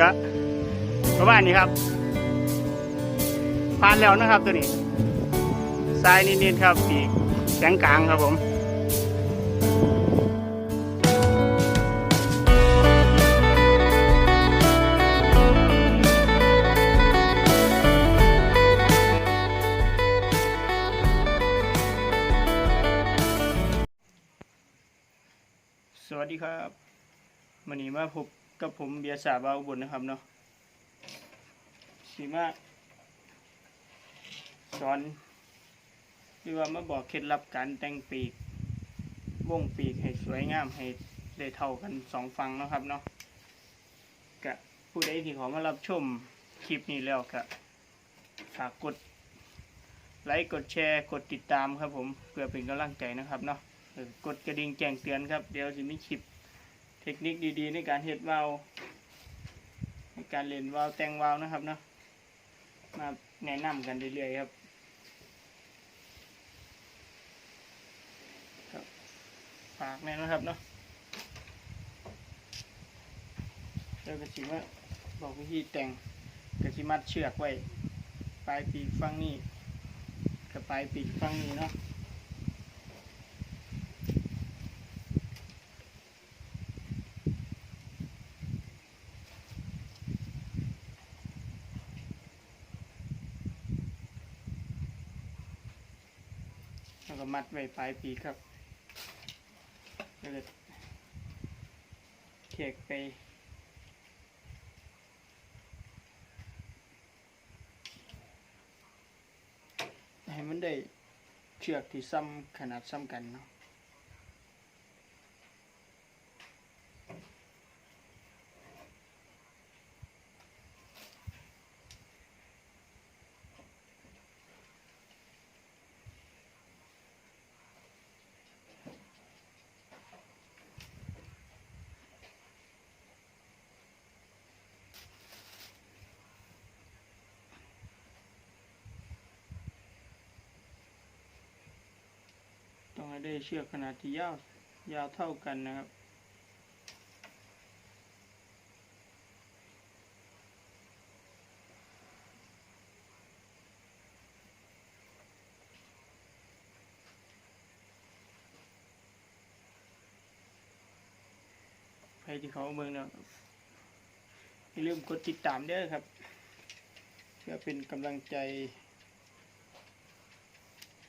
จะประมาณนี้ครับผ่านแล้วนะครับตัวนี้ทรายนิดๆครับปีกแสงกลางครับผมสวัสดีครับวันนี้มาพบ กับผมเบียร์สาบาอุบลนะครับเนาะสีมาสอนหรือว่ามาบอกเคล็ดลับการแต่งปีกวงปีกให้สวยงามให้ได้เท่ากันสองฝั่งนะครับเนาะกะผู้ใดที่ขามารับชมคลิปนี้แล้วก็ฝากกดไลค์กดแชร์กดติดตามครับผมเพื่อเป็นกำลังใจนะครับเนาะกดกระดิ่งแจ้งเตือนครับ เดี๋ยวจะมีคลิป ทคนิคดีๆ ในการเฮ็ดวาล์วในการเล่นวาล์วแต่งวาล์วนะครับเนาะมาแนะนำกันเรื่อยๆครับครับฝากแน่นะครับเนาะแล้วก็สิมาบอกวิธีแต่งกระชิมัดเชือกไว้ปลายปีกฟังนี้กับปลายปีกฟังนี้เนาะ มัดไว้ปลายปีกครับแล้วก็เทกไปให้มันได้เชือกที่ซ้ำขนาดซ้ำกันเนาะ ให้ได้เชือกขนาดที่ยาวยาวเท่ากันนะครับใครที่เขาเมืองเนี่ยอย่าลืมกดติดตามเด้อครับ เพื่อเป็นกำลังใจ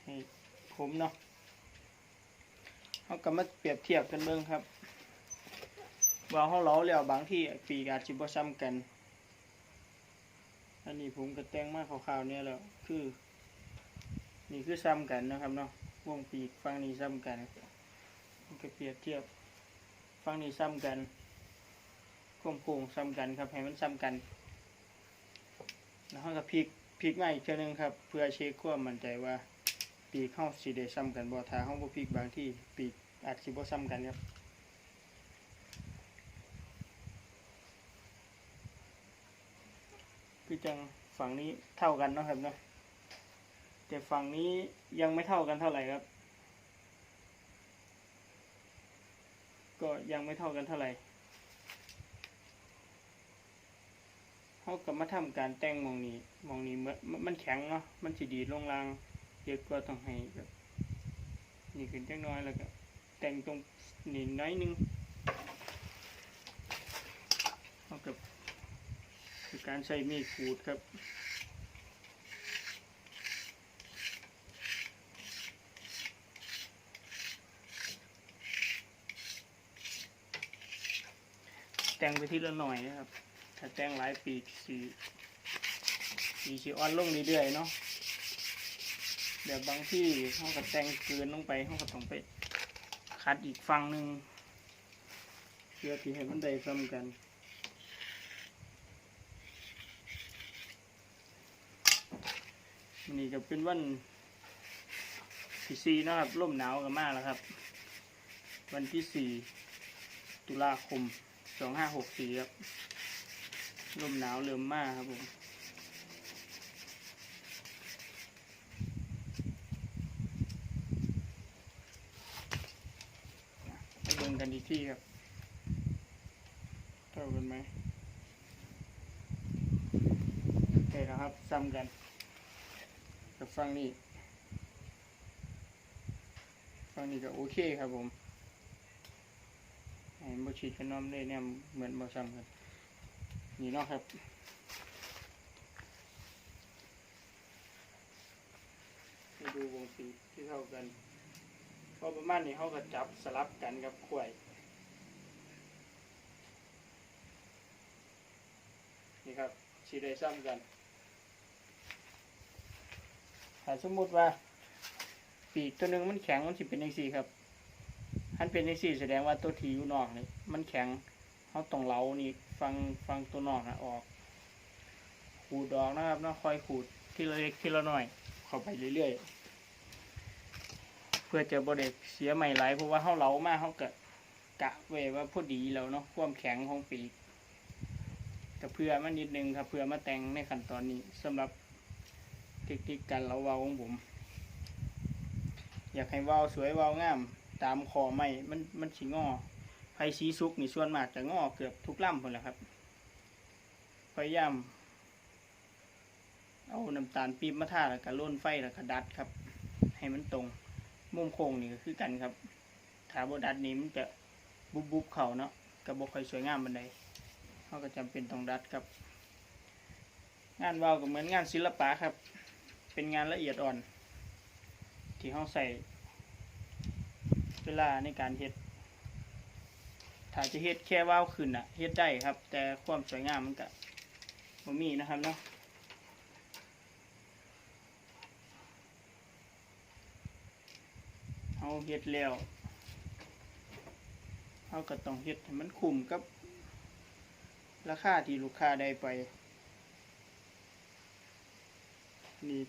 ให้ผมเนาะ เขาก็มาเปรียบเทียบกันเบิ่งครับ ว่าเขาเล้าแล้วบางที่ปีกอาจสิบ่ซ้ำกัน อันนี้ผมก็แต่งมาคร่าวๆเนี่ยแล้วคือ นี่คือซ้ำกันนะครับเนาะวงปีกฝั่งนี้ซ้ำกันก็เปรียบเทียบฝั่งนี้ซ้ำกันโค้งโค้งซ้ำกันครับให้มันซ้ำกันแล้วก็พลิกพลิกมาอีกเท่านึงครับ เพื่อเช็คความมั่นใจว่า ปีกเข้าสีได้ซ้ำกันบ่ถ้าเข้าบ่พลิกบางที่ปีกอาจสิบ่ซ้ำกันครับคือจังฝั่งนี้เท่ากันเนาะครับเนาะแต่ฝั่งนี้ยังไม่เท่ากันเท่าไหร่ครับ ก็ยังไม่เท่ากันเท่าไหร่เขาก็มาทำการแต่งมองนี้มองนี้มันแข็งเนาะมันสิดีลงราง เยอะกว่าต้องให้แบบนี่ขึ้นจักน้อยแล้วก็แต่งตรงนี่น้อยนึงเอากับคือการใช้มีดขูดครับแต่งไปทีละหน่อยนะครับ ถ้าแต่งหลายปีสีสีสีอ่อนลงเรื่อยๆเนาะ แบบบางที่เขาก็แตงเกินลงไปเขาก็ต้องไปคัดอีกฝั่งหนึ่งเพื่อที่ให้มันได้ซ้ำกันนนี้ก็เป็นวันที่สี่นะครับร่มหนาวกันมากแล้วครับ วันที่สี่ตุลาคมสองห้าหกสี่ครับร่มหนาวเริ่มมากครับผม ไปเบิ่ งกันอีกที่ครับเท่ากันไหมนะครับซ้ำกัน กับฟังนี้ฟังนี้ก็โอเคครับผมไอ้บฉีดขนอมเลยเนี่ยเหมือนบซ้ำกันนี่เนาะครับดูวงสีที่เท่ากัน พอประมาณนี้เขาก็จับสลับกันกับขวยนี่ครับสีได้ซ้ำกันถ้าสมมติว่า ปีกตัวหนึ่งมันแข็งมันสิเป็นยังสี่ครับอันเป็นยังสี่แสดงว่าตัวทีอยู่นอกนี่มันแข็งเขาต้องเลานี่ฟังฟังตัวนอกนะออกขูดออกนะครับนาะคอยขูดทีละเล็กทีละน้อย เข้าไปเรื่อยๆ เพื่อจะบริเสียใหม่หลายเพราะว่าเขาเหลามากเขาเกะกะไว้ว่าพอดีแล้วเนาะความแข็งของปีกก็เพื่อมันนิดนึงครับเพื่อมาแต่งในขั้นตอนนี้สำหรับเทคนิคการเหลาเวาของผม อยากให้เวาสวยเวางาม ตามคอไม่มันมันสีงอไผ่สีสุกนี่ส่วนมากจะงอเกือบทุกลำคนแหละครับพยายามเอาน้ำตาลปี๊บมาทาแล้วก็ร่นไฟแล้วก็ดัดครับ ให้มันตรง มุมโค้งนี่ก็คือกันครับถาบดัดนี้มันจะบุบบุบๆเข่าเนาะกระบอกค่อยสวยงามบันไดเขาก็จำเป็นต้องดัดครับ งานวาวก็เหมือนงานศิลปะครับ เป็นงานละเอียดอ่อน ที่เขาใส่ เวลาในการเฮ็ดถ้าจะเฮ็ดแค่ว่าวขึ้นอะเฮ็ดได้ครับ แต่ความสวยงามมันก็บ่มีนะครับเนาะ เอาเฮ็ดแล้วเขาก็ต้องเฮ็ดให้มันคุ้มกับ ราคาที่ลูกค้าได้ไป นี่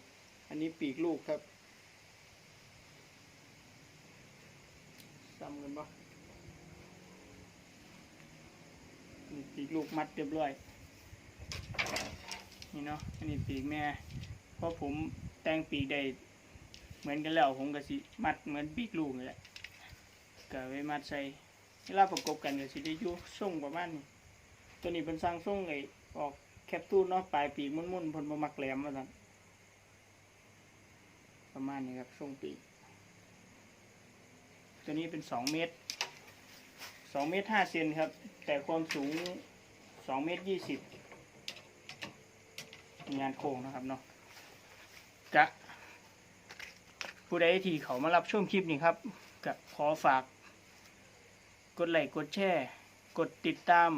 อันนี้ปีกลูกครับซ้ำกันปะนี่ปีกลูกมัดเรียบร้อย นี่เนาะ อันนี้ปีกแม่ เพราะผมแต่งปีกได้ เหมือนกันแล้วผมก็สิมัดเหมือนปีกลูกนี่แหละก็ไว้มัดใส่เวลาประกบกันก็สิได้ยู่ทรงประมาณนี้ตัวนี้เป็นสร้างทรงไอ้ออกแคปตูนเนาะปลายปีกมุนๆเพนบ่มักแหลมว่าซั่นประมาณนี้ครับทรงปีกตัวนี้เป็นสองเมตรสองเมตรห้าเซนครับ แต่ความสูงสองเมตรยี่สิบงานโค้งนะครับเนาะกะ ผู้ใดที่เขามารับชมคลิปนี้ครับก็ขอฝาก กดไลค์กดแชร์กดติดตาม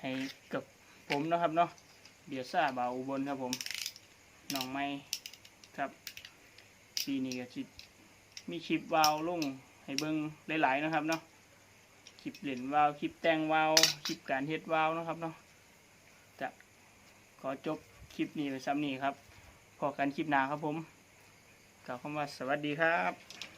ให้กับผมนะครับเนาะเบียซ่าบาวอุบลครับผมน้องไม้ครับปีนี้ก็จิมีคลิปวาวลงให้เบิ้งหลายๆนะครับเนาะคลิปเหรียญวาวคลิปแต่งวาวคลิปการเฮ็ดวาวนะครับเนาะจะขอจบคลิปนี้ไปซ้ำนี้ครับพอกันคลิปหน้าครับผม ล่าวคำว่าสวัสดีครับ